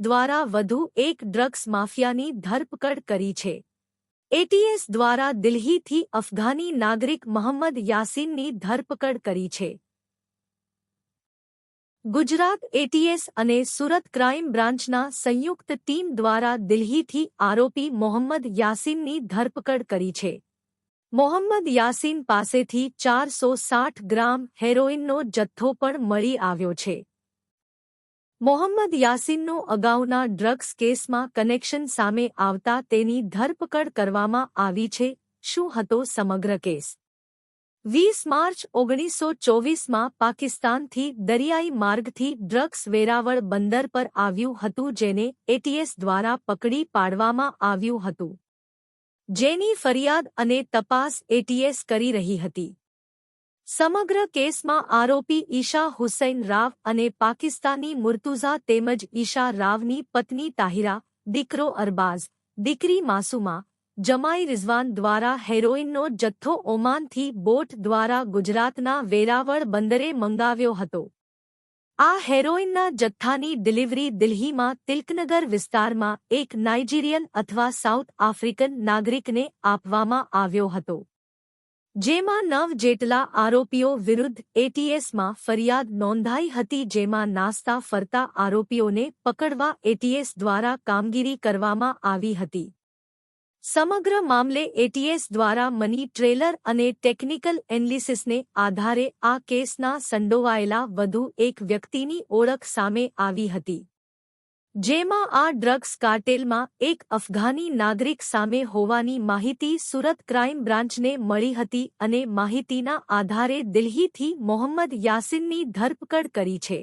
દ્વારા વધુ એક ડ્રગ્સ માફિયાની ધરપકડ કરી છે. એટીએસ દ્વારા દિલ્હીથી અફઘાની નાગરિક મોહમ્મદ યાસીનની ધરપકડ કરી છે. ગુજરાત એટીએસ અને સુરત ક્રાઇમ બ્રાન્ચના સંયુક્ત ટીમ દ્વારા દિલ્હીથી આરોપી મોહમ્મદ યાસીનની ધરપકડ કરી છે. મોહમ્મદ યાસીન પાસેથી ચારસો સાઠ ગ્રામ હેરોઇનનો જથ્થો પણ મળી આવ્યો છે. મોહમ્મદ યાસીનનો અગાઉના ડ્રગ્સ કેસમાં કનેક્શન સામે આવતા તેની ધરપકડ કરવામાં આવી છે. શું હતો સમગ્ર કેસ? વીસ માર્ચ ઓગણીસો ચોવીસમાં પાકિસ્તાનથી દરિયાઈ માર્ગથી ડ્રગ્સ વેરાવળ બંદર પર આવ્યું હતું જેને એટીએસ દ્વારા પકડી પાડવામાં આવ્યું હતું. જેની ફરિયાદ અને તપાસ એટીએસ કરી રહી હતી. સમગ્ર કેસમાં આરોપી ઈશા હુસૈન રાવ અને પાકિસ્તાની મુર્તુઝા તેમજ ઈશા રાવની પત્ની તાહિરા, દીકરો અરબાઝ, દીકરી માસુમા, જમાઈ રિઝવાન દ્વારા હેરોઇનનો જથ્થો ઓમાનથી બોટ દ્વારા ગુજરાતના વેરાવળ બંદરે મંગાવ્યો હતો. આ હેરોઇનના જથ્થાની ડિલિવરી દિલ્હીમાં તિલકનગર વિસ્તારમાં એક નાઇજીરિયન અથવા સાઉથ આફ્રિકન નાગરિકને આપવામાં આવ્યો હતો. જેમાં નવ જેટલા આરોપીઓ વિરુદ્ધ એટીએસમાં ફરિયાદ નોંધાઈ હતી જેમાં નાસ્તા ફરતા આરોપીઓને પકડવા એટીએસ દ્વારા કામગીરી કરવામાં આવી હતી. સમગ્ર મામલે એટીએસ દ્વારા મની ટ્રેલર અને ટેકનિકલ એનાલિસિસને આધારે આ કેસના સંડોવાયેલા વધુ એક વ્યક્તિની ઓળખ સામે આવી હતી. જેમાં આ ડ્રગ્સ કાર્ટેલમાં એક અફઘાની નાગરિક સામે હોવાની માહિતી સુરત ક્રાઇમ બ્રાન્ચને મળી હતી અને માહિતીના આધારે દિલ્હીથી મોહમ્મદ યાસીનની ધરપકડ કરી છે.